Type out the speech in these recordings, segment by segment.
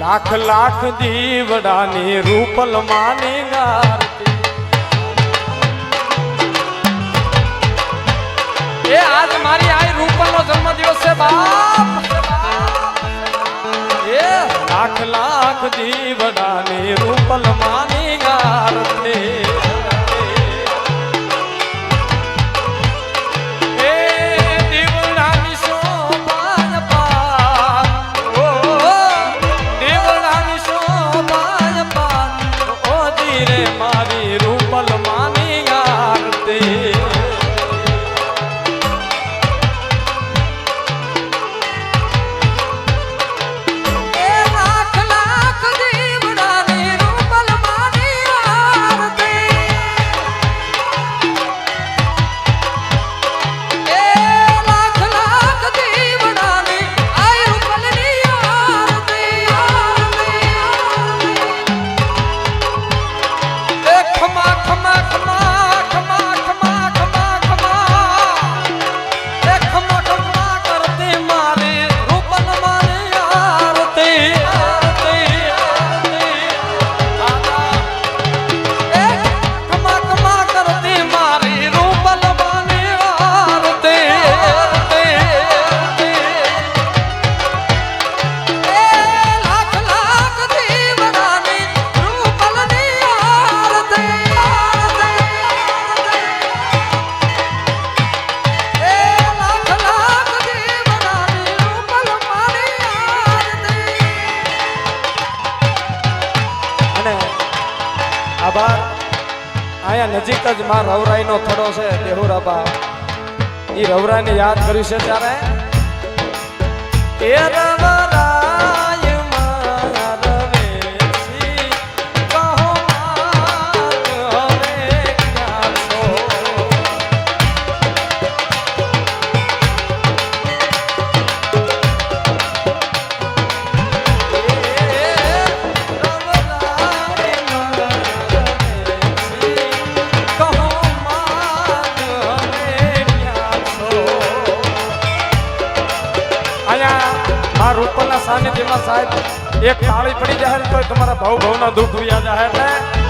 લાખ લાખ દીવડાની રૂપલ માની આરતી એ આજ મારી આ રૂપલનો જન્મ દિવસ છે, બાપ. એ લાખ લાખ દીવડાની રૂપલ માની આરતી આભાર. અહીંયા નજીક જ મા માં રવરાઈનો થડો છે દેહુરાબા એ રવરાઈને યાદ કર્યું છે ત્યારે. એ એક તાળી પડી જાય તો તમારા ભાવ ભાવના દુઃખ ભૂયા જાય એટલે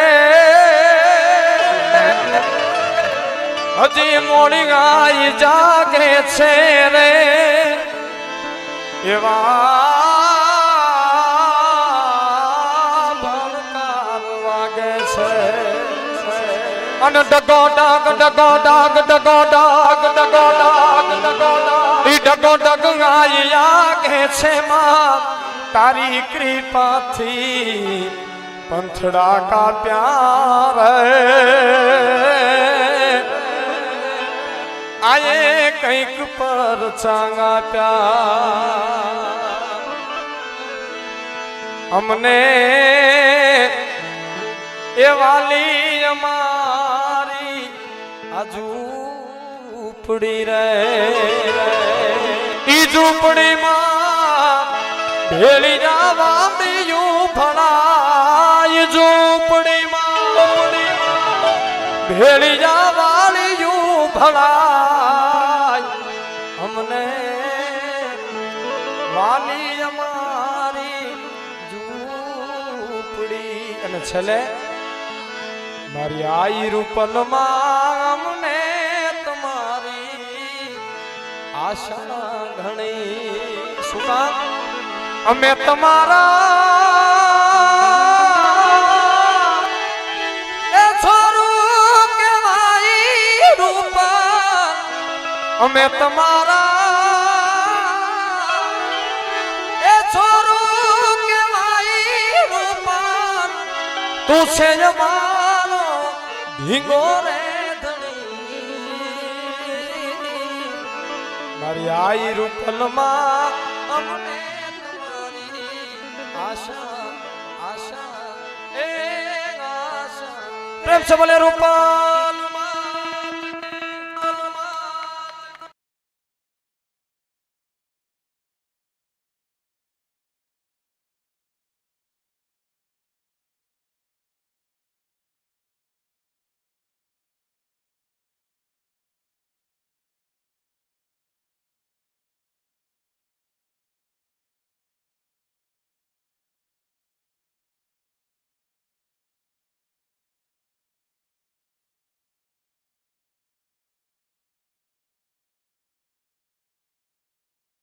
હજી મોડી ગાય જાગે છે રે. એવા વાગે છે. અને ડગો ડાગ ડગો ડાગ ડગો ડાગ ડગો ડાગ ડગો ડાગ. ઈ ડગો ડગ ગાય યાગે છે માં તારી કૃપાથી પંથડા કા પ્યાર આયે કંઈક પર પ્યાર અમને એ વાલી અમારી આ ઉપડી રે ઈ ઝૂંપડીમાં ભેળી જવા બીયું ફળાય ઝૂંપડીમાં ભેળી જવાળિયું વાલી અમારી ઝૂંપડી. અને છેલ્લે, મારી આઈ રૂપલ અમને તમારી આશા ઘણી. શું અમે તમારા એ છોરું કહેવાય રૂપા અમે તમારા તું છે મારો ધીંગો રે મારી આઈ રૂપલમાં અમને આશા આશા, એ આશા. પ્રેમ છે રૂપા.